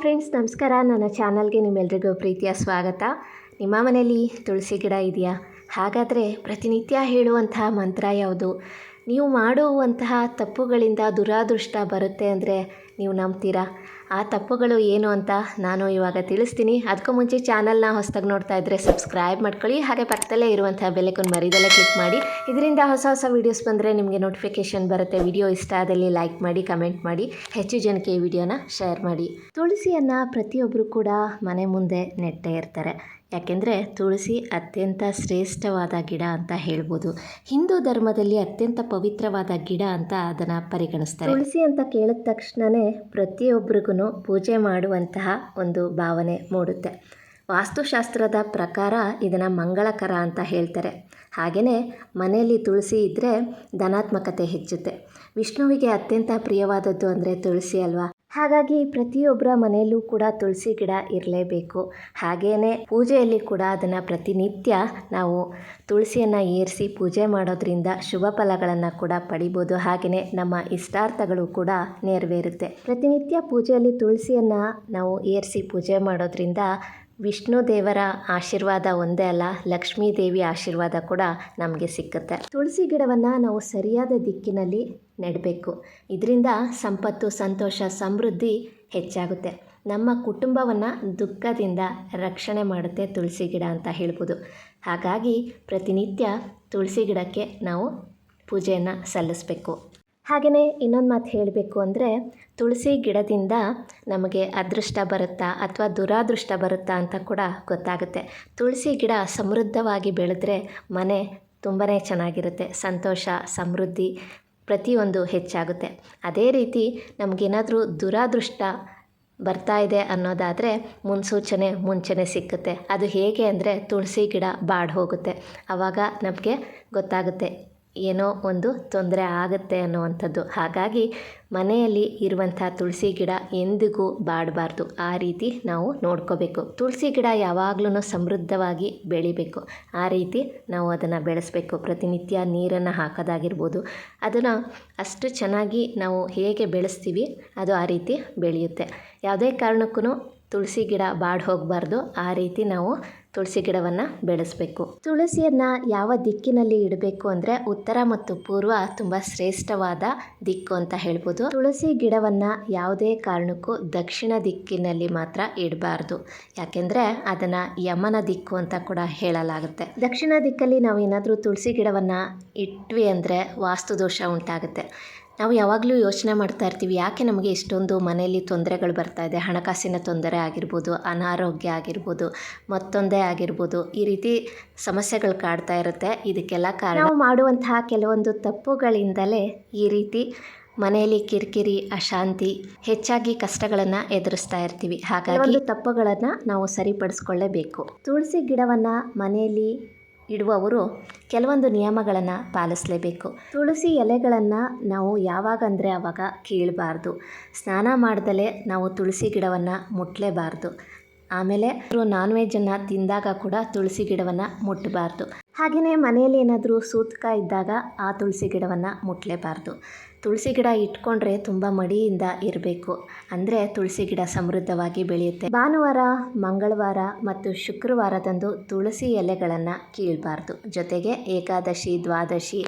Friends, ನಮಸ್ಕಾರ. ನನ್ನ ಚಾನಲ್ಗೆ ನಿಮ್ಮೆಲ್ರಿಗೂ ಪ್ರೀತಿಯ ಸ್ವಾಗತ. ನಿಮ್ಮ ಮನೆಯಲ್ಲಿ ತುಳಸಿ ಗಿಡ ಇದೆಯಾ? ಹಾಗಾದರೆ ಪ್ರತಿನಿತ್ಯ ಹೇಳುವಂತಹ ಮಂತ್ರ ಯಾವುದು? ನೀವು ಮಾಡುವಂತಹ ತಪ್ಪುಗಳಿಂದ ದುರಾದೃಷ್ಟ ಬರುತ್ತೆ ಅಂದರೆ ನೀವು ನಂಬ್ತೀರಾ? ಆ ತಪ್ಪುಗಳು ಏನು ಅಂತ ನಾನು ಇವಾಗ ತಿಳಿಸ್ತೀನಿ. ಅದಕ್ಕೂ ಮುಂಚೆ ಚಾನಲ್ನ ಹೊಸದಾಗಿ ನೋಡ್ತಾ ಇದ್ದರೆ ಸಬ್ಸ್ಕ್ರೈಬ್ ಮಾಡ್ಕೊಳ್ಳಿ. ಹಾಗೆ ಪಕ್ಕದಲ್ಲೇ ಇರುವಂಥ ಬೆಲೆಕೊಂಡು ಮರಿದಲ್ಲೇ ಕ್ಲಿಕ್ ಮಾಡಿ. ಇದರಿಂದ ಹೊಸ ಹೊಸ ವೀಡಿಯೋಸ್ ಬಂದರೆ ನಿಮಗೆ ನೋಟಿಫಿಕೇಷನ್ ಬರುತ್ತೆ. ವಿಡಿಯೋ ಇಷ್ಟ ಆದಲ್ಲಿ ಲೈಕ್ ಮಾಡಿ, ಕಮೆಂಟ್ ಮಾಡಿ. ಹೆಚ್ಚು ಜನಕ್ಕೆ ಈ ವಿಡಿಯೋನ ಶೇರ್ ಮಾಡಿ. ತುಳಸಿಯನ್ನು ಪ್ರತಿಯೊಬ್ಬರು ಕೂಡ ಮನೆ ಮುಂದೆ ನೆಟ್ಟೇ ಇರ್ತಾರೆ. ಯಾಕೆಂದರೆ ತುಳಸಿ ಅತ್ಯಂತ ಶ್ರೇಷ್ಠವಾದ ಗಿಡ ಅಂತ ಹೇಳ್ಬೋದು. ಹಿಂದೂ ಧರ್ಮದಲ್ಲಿ ಅತ್ಯಂತ ಪವಿತ್ರವಾದ ಗಿಡ ಅಂತ ಅದನ್ನು ಪರಿಗಣಿಸ್ತಾರೆ. ತುಳಸಿ ಅಂತ ಕೇಳಿದ ತಕ್ಷಣವೇ ಪ್ರತಿಯೊಬ್ಬರಿಗೂ ಪೂಜೆ ಮಾಡುವಂತಹ ಒಂದು ಭಾವನೆ ಮೂಡುತ್ತೆ. ವಾಸ್ತುಶಾಸ್ತ್ರದ ಪ್ರಕಾರ ಇದನ್ನು ಮಂಗಳಕರ ಅಂತ ಹೇಳ್ತಾರೆ. ಹಾಗೆಯೇ ಮನೆಯಲ್ಲಿ ತುಳಸಿ ಇದ್ದರೆ ಧನಾತ್ಮಕತೆ ಹೆಚ್ಚುತ್ತೆ. ವಿಷ್ಣುವಿಗೆ ಅತ್ಯಂತ ಪ್ರಿಯವಾದದ್ದು ಅಂದರೆ ತುಳಸಿ ಅಲ್ವಾ? ಹಾಗಾಗಿ ಪ್ರತಿಯೊಬ್ಬರ ಮನೆಯಲ್ಲೂ ಕೂಡ ತುಳಸಿ ಗಿಡ ಇರಲೇಬೇಕು. ಹಾಗೆಯೇ ಪೂಜೆಯಲ್ಲಿ ಕೂಡ ಅದನ್ನು ಪ್ರತಿನಿತ್ಯ ನಾವು ತುಳಸಿಯನ್ನು ಏರಿಸಿ ಪೂಜೆ ಮಾಡೋದ್ರಿಂದ ಶುಭ ಫಲಗಳನ್ನು ಕೂಡ ಪಡಿಬೋದು. ಹಾಗೆಯೇ ನಮ್ಮ ಇಷ್ಟಾರ್ಥಗಳು ಕೂಡ ನೆರವೇರುತ್ತೆ. ಪ್ರತಿನಿತ್ಯ ಪೂಜೆಯಲ್ಲಿ ತುಳಸಿಯನ್ನು ನಾವು ಏರಿಸಿ ಪೂಜೆ ಮಾಡೋದ್ರಿಂದ ವಿಷ್ಣು ದೇವರ ಆಶೀರ್ವಾದ ಒಂದೇ ಅಲ್ಲ, ಲಕ್ಷ್ಮೀ ದೇವಿ ಆಶೀರ್ವಾದ ಕೂಡ ನಮಗೆ ಸಿಕ್ಕುತ್ತೆ. ತುಳಸಿ ಗಿಡವನ್ನು ನಾವು ಸರಿಯಾದ ದಿಕ್ಕಿನಲ್ಲಿ ನೆಡಬೇಕು. ಇದರಿಂದ ಸಂಪತ್ತು, ಸಂತೋಷ, ಸಮೃದ್ಧಿ ಹೆಚ್ಚಾಗುತ್ತೆ. ನಮ್ಮ ಕುಟುಂಬವನ್ನು ದುಃಖದಿಂದ ರಕ್ಷಣೆ ಮಾಡುತ್ತೆ ತುಳಸಿ ಗಿಡ ಅಂತ ಹೇಳ್ಬೋದು. ಹಾಗಾಗಿ ಪ್ರತಿನಿತ್ಯ ತುಳಸಿ ಗಿಡಕ್ಕೆ ನಾವು ಪೂಜೆಯನ್ನು ಸಲ್ಲಿಸಬೇಕು. ಹಾಗೆಯೇ ಇನ್ನೊಂದು ಮಾತು ಹೇಳಬೇಕು ಅಂದರೆ, ತುಳಸಿ ಗಿಡದಿಂದ ನಮಗೆ ಅದೃಷ್ಟ ಬರುತ್ತಾ ಅಥವಾ ದುರಾದೃಷ್ಟ ಬರುತ್ತಾ ಅಂತ ಕೂಡ ಗೊತ್ತಾಗುತ್ತೆ. ತುಳಸಿ ಗಿಡ ಸಮೃದ್ಧವಾಗಿ ಬೆಳೆದ್ರೆ ಮನೆ ತುಂಬಾ ಚೆನ್ನಾಗಿರುತ್ತೆ. ಸಂತೋಷ, ಸಮೃದ್ಧಿ ಪ್ರತಿಯೊಂದು ಹೆಚ್ಚಾಗುತ್ತೆ. ಅದೇ ರೀತಿ ನಮಗೇನಾದರೂ ದುರಾದೃಷ್ಟ ಬರ್ತಾ ಇದೆ ಅನ್ನೋದಾದರೆ ಮುನ್ಸೂಚನೆ ಮುಂಚೆನೇ ಸಿಕ್ಕುತ್ತೆ. ಅದು ಹೇಗೆ ಅಂದರೆ ತುಳಸಿ ಗಿಡ ಬಾಡಿ ಹೋಗುತ್ತೆ ಆವಾಗ ನಮಗೆ ಗೊತ್ತಾಗುತ್ತೆ ಏನೋ ಒಂದು ತೊಂದರೆ ಆಗುತ್ತೆ ಅನ್ನುವಂಥದ್ದು. ಹಾಗಾಗಿ ಮನೆಯಲ್ಲಿ ಇರುವಂಥ ತುಳಸಿ ಗಿಡ ಎಂದಿಗೂ ಬಾಡಬಾರ್ದು. ಆ ರೀತಿ ನಾವು ನೋಡ್ಕೋಬೇಕು. ತುಳಸಿ ಗಿಡ ಯಾವಾಗಲೂ ಸಮೃದ್ಧವಾಗಿ ಬೆಳಿಬೇಕು. ಆ ರೀತಿ ನಾವು ಅದನ್ನು ಬೆಳೆಸಬೇಕು. ಪ್ರತಿನಿತ್ಯ ನೀರನ್ನು ಹಾಕೋದಾಗಿರ್ಬೋದು. ಅದನ್ನು ಅಷ್ಟು ಚೆನ್ನಾಗಿ ನಾವು ಹೇಗೆ ಬೆಳೆಸ್ತೀವಿ ಅದು ಆ ರೀತಿ ಬೆಳೆಯುತ್ತೆ. ಯಾವುದೇ ಕಾರಣಕ್ಕೂ ತುಳಸಿ ಗಿಡ ಬಾಡಿ ಹೋಗಬಾರ್ದು. ಆ ರೀತಿ ನಾವು ತುಳಸಿ ಗಿಡವನ್ನು ಬೆಳೆಸಬೇಕು. ತುಳಸಿಯನ್ನು ಯಾವ ದಿಕ್ಕಿನಲ್ಲಿ ಇಡಬೇಕು ಅಂದರೆ ಉತ್ತರ ಮತ್ತು ಪೂರ್ವ ತುಂಬ ಶ್ರೇಷ್ಠವಾದ ದಿಕ್ಕು ಅಂತ ಹೇಳ್ಬೋದು. ತುಳಸಿ ಗಿಡವನ್ನು ಯಾವುದೇ ಕಾರಣಕ್ಕೂ ದಕ್ಷಿಣ ದಿಕ್ಕಿನಲ್ಲಿ ಮಾತ್ರ ಇಡಬಾರ್ದು. ಯಾಕೆಂದರೆ ಅದನ್ನು ಯಮನ ದಿಕ್ಕು ಅಂತ ಕೂಡ ಹೇಳಲಾಗುತ್ತೆ. ದಕ್ಷಿಣ ದಿಕ್ಕಲ್ಲಿ ನಾವು ಏನಾದರೂ ತುಳಸಿ ಗಿಡವನ್ನು ಇಟ್ವಿ ಅಂದರೆ ವಾಸ್ತುದೋಷ ಉಂಟಾಗುತ್ತೆ. ನಾವು ಯಾವಾಗಲೂ ಯೋಚನೆ ಮಾಡ್ತಾ ಇರ್ತೀವಿ ಯಾಕೆ ನಮಗೆ ಇಷ್ಟೊಂದು ಮನೆಯಲ್ಲಿ ತೊಂದರೆಗಳು ಬರ್ತಾ ಇದೆ? ಹಣಕಾಸಿನ ತೊಂದರೆ ಆಗಿರ್ಬೋದು ಅನಾರೋಗ್ಯ ಆಗಿರ್ಬೋದು ಮತ್ತೊಂದೇ ಆಗಿರ್ಬೋದು ಈ ರೀತಿ ಸಮಸ್ಯೆಗಳು ಕಾಡ್ತಾ ಇರುತ್ತೆ. ಇದಕ್ಕೆಲ್ಲ ಕಾರಣ ನಾವು ಮಾಡುವಂತಹ ಕೆಲವೊಂದು ತಪ್ಪುಗಳಿಂದಲೇ ಈ ರೀತಿ ಮನೆಯಲ್ಲಿ ಕಿರಿಕಿರಿ ಅಶಾಂತಿ ಹೆಚ್ಚಾಗಿ ಕಷ್ಟಗಳನ್ನು ಎದುರಿಸ್ತಾ ಇರ್ತೀವಿ. ಹಾಗಾಗಿ ತಪ್ಪುಗಳನ್ನು ನಾವು ಸರಿಪಡಿಸ್ಕೊಳ್ಳೇಬೇಕು. ತುಳಸಿ ಗಿಡವನ್ನು ಮನೆಯಲ್ಲಿ ಇಡುವವರು ಕೆಲವೊಂದು ನಿಯಮಗಳನ್ನು ಪಾಲಿಸಲೇಬೇಕು. ತುಳಸಿ ಎಲೆಗಳನ್ನು ನಾವು ಯಾವಾಗ ಅಂದರೆ ಆವಾಗ ಕೀಳಬಾರ್ದು. ಸ್ನಾನ ಮಾಡ್ದಲೇ ನಾವು ತುಳಸಿ ಗಿಡವನ್ನು ಮುಟ್ಟಲೇಬಾರ್ದು ಆಮೇಲೆ ನಾನ್ ವೆಜ್ಜನ್ನು ತಿಂದಾಗ ಕೂಡ ತುಳಸಿ ಗಿಡವನ್ನು ಮುಟ್ಟಬಾರ್ದು ಹಾಗೆಯೇ ಮನೆಯಲ್ಲಿ ಏನಾದರೂ ಸೂತಕ ಇದ್ದಾಗ ಆ ತುಳಸಿ ಗಿಡವನ್ನು ಮುಟ್ಲೇಬಾರ್ದು. ತುಳಸಿ ಗಿಡ ಇಟ್ಕೊಂಡ್ರೆ ತುಂಬ ಮಡಿಯಿಂದ ಇರಬೇಕು. ಅಂದರೆ ತುಳಸಿ ಗಿಡ ಸಮೃದ್ಧವಾಗಿ ಬೆಳೆಯುತ್ತೆ. ಭಾನುವಾರ, ಮಂಗಳವಾರ ಮತ್ತು ಶುಕ್ರವಾರದಂದು ತುಳಸಿ ಎಲೆಗಳನ್ನು ಕೀಳಬಾರ್ದು. ಜೊತೆಗೆ ಏಕಾದಶಿ, ದ್ವಾದಶಿ,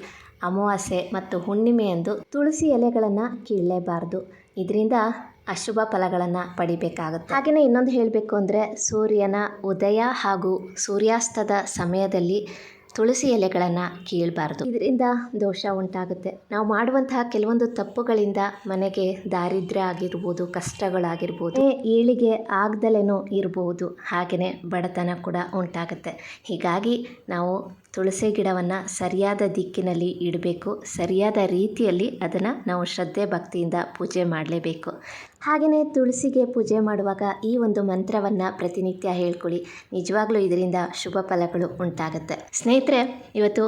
ಅಮಾವಾಸ್ಯೆ ಮತ್ತು ಹುಣ್ಣಿಮೆಯಂದು ತುಳಸಿ ಎಲೆಗಳನ್ನು ಕೀಳಲೇಬಾರ್ದು. ಇದರಿಂದ ಅಶುಭ ಫಲಗಳನ್ನು ಪಡಿಬೇಕಾಗುತ್ತೆ. ಹಾಗೆಯೇ ಇನ್ನೊಂದು ಹೇಳಬೇಕು ಅಂದರೆ ಸೂರ್ಯನ ಉದಯ ಹಾಗೂ ಸೂರ್ಯಾಸ್ತದ ಸಮಯದಲ್ಲಿ ತುಳಸಿ ಎಲೆಗಳನ್ನು ಕೀಳಬಾರ್ದು. ಇದರಿಂದ ದೋಷ ಉಂಟಾಗುತ್ತೆ. ನಾವು ಮಾಡುವಂತಹ ಕೆಲವೊಂದು ತಪ್ಪುಗಳಿಂದ ಮನೆಗೆ ದಾರಿದ್ರ್ಯ ಆಗಿರ್ಬೋದು, ಕಷ್ಟಗಳಾಗಿರ್ಬೋದು, ಏಳಿಗೆ ಆಗ್ದಲೇನೂ ಇರಬಹುದು ಹಾಗೆಯೇ ಬಡತನ ಕೂಡ ಉಂಟಾಗುತ್ತೆ. ಹೀಗಾಗಿ ನಾವು ತುಳಸಿ ಗಿಡವನ್ನು ಸರಿಯಾದ ದಿಕ್ಕಿನಲ್ಲಿ ಇಡಬೇಕು, ಸರಿಯಾದ ರೀತಿಯಲ್ಲಿ ಅದನ್ನು ನಾವು ಶ್ರದ್ಧೆ ಭಕ್ತಿಯಿಂದ ಪೂಜೆ ಮಾಡಲೇಬೇಕು. ಹಾಗೆಯೇ ತುಳಸಿಗೆ ಪೂಜೆ ಮಾಡುವಾಗ ಈ ಒಂದು ಮಂತ್ರವನ್ನು ಪ್ರತಿನಿತ್ಯ ಹೇಳ್ಕೊಳ್ಳಿ. ನಿಜವಾಗ್ಲೂ ಇದರಿಂದ ಶುಭ ಫಲಗಳು ಉಂಟಾಗುತ್ತೆ. ಸ್ನೇಹಿತರೆ, ಇವತ್ತು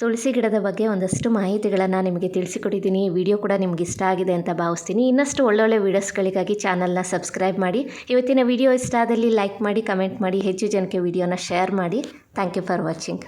ತುಳಸಿ ಗಿಡದ ಬಗ್ಗೆ ಒಂದಷ್ಟು ಮಾಹಿತಿಗಳನ್ನು ನಿಮಗೆ ತಿಳಿಸಿಕೊಟ್ಟಿದ್ದೀನಿ. ವಿಡಿಯೋ ಕೂಡ ನಿಮ್ಗೆ ಇಷ್ಟ ಆಗಿದೆ ಅಂತ ಭಾವಿಸ್ತೀನಿ. ಇನ್ನಷ್ಟು ಒಳ್ಳೊಳ್ಳೆ ವೀಡಿಯೋಸ್ಗಳಿಗಾಗಿ ಚಾನಲ್ನ ಸಬ್ಸ್ಕ್ರೈಬ್ ಮಾಡಿ. ಇವತ್ತಿನ ವಿಡಿಯೋ ಇಷ್ಟ ಆದಲ್ಲಿ ಲೈಕ್ ಮಾಡಿ, ಕಮೆಂಟ್ ಮಾಡಿ, ಹೆಚ್ಚು ಜನಕ್ಕೆ ವಿಡಿಯೋನ ಶೇರ್ ಮಾಡಿ. Thank you for watching.